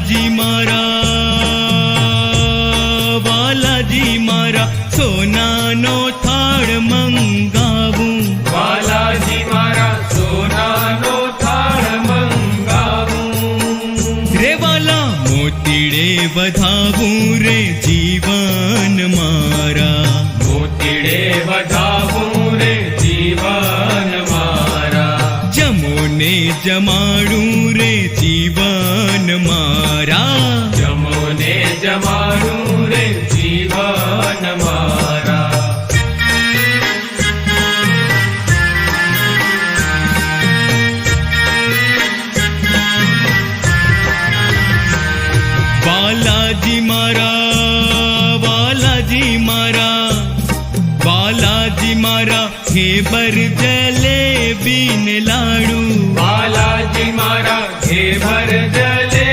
વાલાજી મારા વાલાજી મારા સોનાનો થાળ મંગાવું વાલાજી મારા સોનાનો થાળ મંગાવું રે વાલા મોતીડે વધાવું રે જીવન મારા મોતીડે વધાવું રે જીવન મારા જમોને જમાડું રે જીવન મારા રમાણું રે જીવન મારા બાલાજી મારા બાલાજી મારા બાલાજી મારા હે બર જલેબી લાડુ બાલાજી મારા હે ભર